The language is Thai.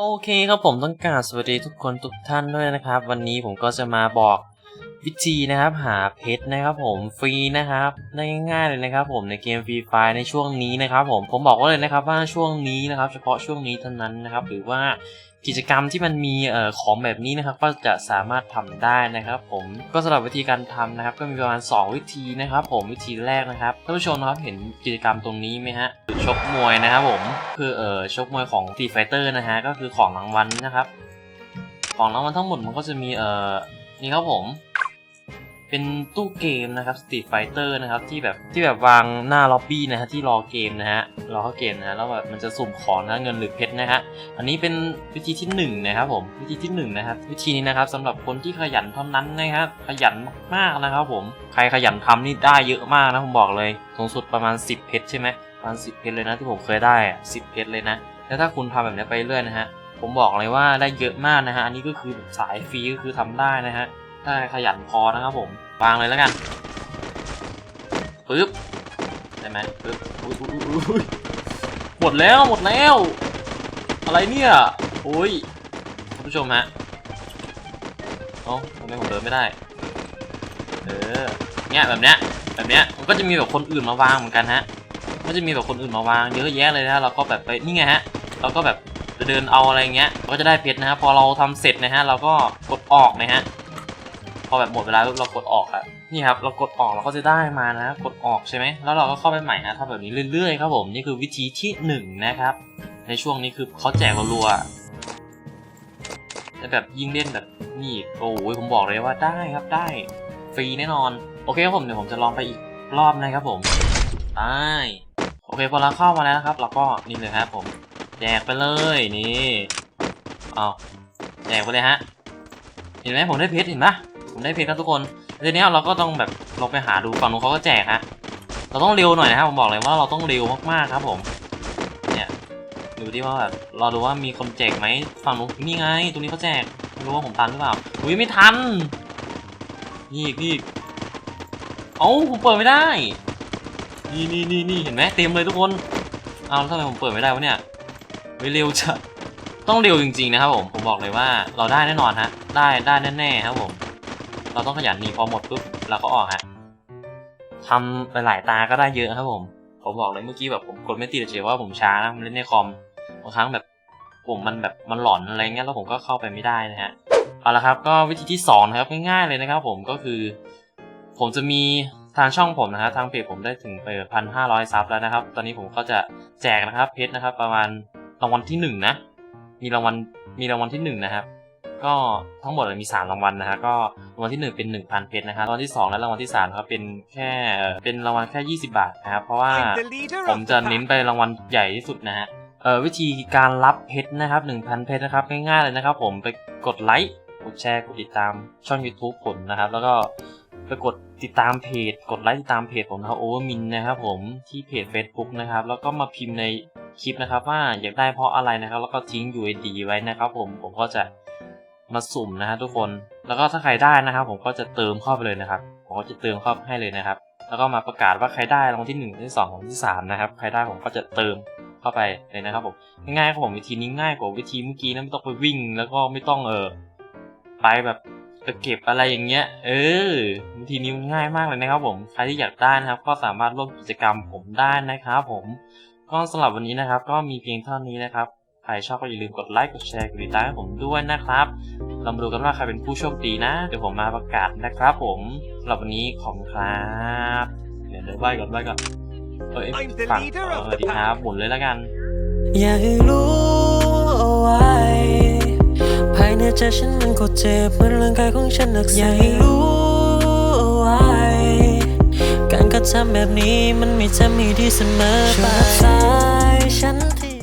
โอเคครับผมต้องกราบสวัสดีทุกคนทุกท่านด้วยนะครับ วันนี้ผมก็จะมาบอกวิธีนะครับ หาเพชรนะครับ ผมฟรีนะครับง่ายๆเลยนะครับ ผมในเกมฟรีไฟในช่วงนี้นะครับ ผมผมบอกว่าเลยนะครับว่าช่วงนี้นะครับ เฉพาะช่วงนี้เท่านั้นนะครับ หรือว่า กิจกรรมที่มันมีออของแบบนี้นะครับ ก็จะสามารถทำได้นะครับผมก็สำหรับวิธีการทำนะครับ ก็มีประมาณ 2 วิธีนะครับ ผมวิธีแรกนะครับท่านผู้ชมนะครับเห็นกิจกรรมตรงนี้ไหมฮะชกมวยนะครับผมคือเออชกมวยของตีไฟเตอร์นะฮะก็คือของรางวัลนะครับ ของรางวัลทั้งหมดมันก็จะมีเออนี่ครับผม เป็นตู้เกมนะครับ Street Fighter นะครับที่แบบที่แบบวางหน้าล็อบบี้นะฮะที่รอเกมนะฮะรอเข้าเกมนะฮะแล้วแบบมันจะสุ่มของนะเงินหรือเพชรนะฮะอันนี้เป็นวิธีที่หนึ่งนะครับผมวิธีที่หนึ่งนะครับวิธีนี้นะครับสำหรับคนที่ขยันเท่านั้นนะครับขยันมากๆนะครับผมใครขยันทำนี่ได้เยอะมากนะผมบอกเลยสูงสุดประมาณ 10 เพชรใช่ไหมประมาณ10 เพชรเลยนะที่ผมเคยได้อะ10เพชรเลยนะแล้วถ้าคุณทำแบบนี้ไปเรื่อยนะฮะผมบอกเลยว่าได้เยอะมากนะฮะอันนี้ก็คือสายฟรีก็คือทำได้นะฮะ ถ้าขยันพอนะครับผม วางเลยแล้วกันปึ๊บได้ไหมปึ๊บหมดแล้วหมดแล้ว อะไรเนี่ยโอ้ยคุณผู้ชมฮะเอ้าทำไมผมเดินไม่ได้เออเนี่ยแบบเนี้ยแบบเนี้ยมันก็จะมีแบบคนอื่นมาวางเหมือนกันฮะก็จะมีแบบคนอื่นมาวางเยอะแยะเลยนะเราก็แบบไปนี่ไงฮะเราก็แบบจะเดินเอาอะไรเงี้ยก็จะได้เพชรนะฮะพอเราทำเสร็จนะฮะเราก็กดออกนะฮะ พอแบบหมดเวลาเรากดออกอะนี่ครับเรากดออกเราก็จะได้มานะ กดออกใช่ไหมแล้วเราก็เข้าไปใหม่นะทำแบบนี้เรื่อยๆครับผมนี่คือวิธีที่หนึ่งนะครับในช่วงนี้คือเขาแจกรัวๆแต่แบบยิ่งเล่นแบบนี่โอ้ยผมบอกเลยว่าได้ครับได้ฟรีแน่นอนโอเคครับผมเดี๋ยวผมจะลองไปอีกรอบนะครับผมได้โอเคพอเราเข้ามาแล้วนะครับ เราก็นี่เลยครับผมแจกไปเลยนี่เอาแจกไปเลยฮะเห็นไหมผมได้เพชรเห็นปะผม ได้เพชรครับทุกคนทีนี้เราก็ต้องแบบลองไปหาดูฝั่งนู้นเขาก็แจกฮะเราต้องเร็วหน่อยนะครับผมบอกเลยว่าเราต้องเร็วมากๆครับผมเนี่ยดูที่ว่าแบบเราดูว่ามีคนแจกไหมฝั่งนู้นนี่ไงตรงนี้เขาแจกไม่รู้ว่าผมทันหรือเปล่าอุ้ยไม่ทันนี่นี่เอ้าผมเปิดไม่ได้นี่นี่นี่นี่เห็นไหมเต็มเลยทุกคนเอาแล้วทำไมผมเปิดไม่ได้วะเนี่ยไม่เร็วจะต้องเร็วจริงๆนะครับผมผมบอกเลยว่าเราได้แน่นอนฮะได้ได้แน่ๆครับผม เราต้องขยันนี่พอหมดปุ๊บเราก็ออกฮะทำหลายตาก็ได้เยอะครับผมผมบอกเลยเมื่อกี้แบบผมกดไม่ติดเฉยว่าผมช้านะผมเล่นในคอมบางครั้งแบบผมมันแบบมันหลอนอะไรเงี้ยแล้วผมก็เข้าไปไม่ได้นะฮะเอาละครับก็วิธีที่สองนะครับง่ายๆเลยนะครับผมก็คือ ผมจะมีทางช่องผมนะครับทางเพจผมได้ถึงไปพันห้าร้อยซับแล้วนะครับ ตอนนี้ผมก็จะแจกนะครับเพชรนะครับ ประมาณรางวัลที่หนึ่งนะมีรางวัลมีรางวัลที่หนึ่งนะครับ ก็ทั้งหมดมี 3 รางวัลนะฮะก็รางวัลที่ 1 เป็น 1,000เพชรนะครับรางวัลที่ 2 และรางวัลที่3ครับเป็นแค่เอ่อเป็นรางวัลแค่ 20 บาทนะครับเพราะว่า I'm the leader ผม of จะ the เน้น pack. ไปรางวัลใหญ่ที่สุดนะฮะเอ่อวิธีการรับเพชรนะครับ 1,000 เพชรนะครับง่ายๆเลยนะครับ ผมไปกดไลค์กดแชร์กดติดตามช่อง YouTube ผมนะครับ แล้วก็ไปกดติดตามเพจ กดไลค์ติดตามเพจผมนะครับโอเวอร์มินนะครับผมที่เพจ Facebook นะครับ แล้วก็มาพิมพ์ในคลิปนะครับว่าอยากได้เพราะอะไรนะครับ แล้วก็ทิ้ง UID ไว้นะครับผมผมก็จะ มาสุ่มนะฮะทุกคน แล้วก็ถ้าใครได้นะครับ ผมก็จะเติมเข้าไปเลยนะครับ ผมก็จะเติมเข้าให้เลยนะครับ แล้วก็มาประกาศว่าใครได้รางวัลที่หนึ่งที่สองรางที่สามนะครับ ใครได้ผมก็จะเติมเข้าไปเลยนะครับผม ง่ายๆครับผมวิธีนี้ง่ายกว่าวิธีเมื่อกี้นะไม่ต้องไปวิ่ง แล้วก็ไม่ต้องเออไปแบบจะเก็บอะไรอย่างเงี้ย เออ วิธีนี้มันง่ายมากเลยนะครับผม ใครที่อยากได้นะครับ ก็สามารถร่วมกิจกรรมผมได้นะครับผม ก็สำหรับวันนี้นะครับ ก็มีเพียงเท่านี้นะครับ ครชอบก็อย่าลืมกดไลค์ กดแชร์ กดติดตามให้ผมด้วยนะครับ เรามาดูกันว่าใครเป็นผู้โชคดีนะ เดี๋ยวผมมาประกาศนะครับผมสำหรับวันนี้ขอบคุณครับเดี๋ยวเดี๋ยวไหว้ก่อนไหว้ก่อนเออ I'm the ฝั่ง leader เอ of อ the ดีครับ pack. หมุนเลยแล้วกัน อยากให้รู้เอาไว้ภายในใจฉันมันก็เจ็บเหมือนร่างกายของฉันหนักอยากให้รู้เอาไว้ การกระทำแบบนี้มันไม่จำไม่ดีเสมอไปช่วยรับสายฉัน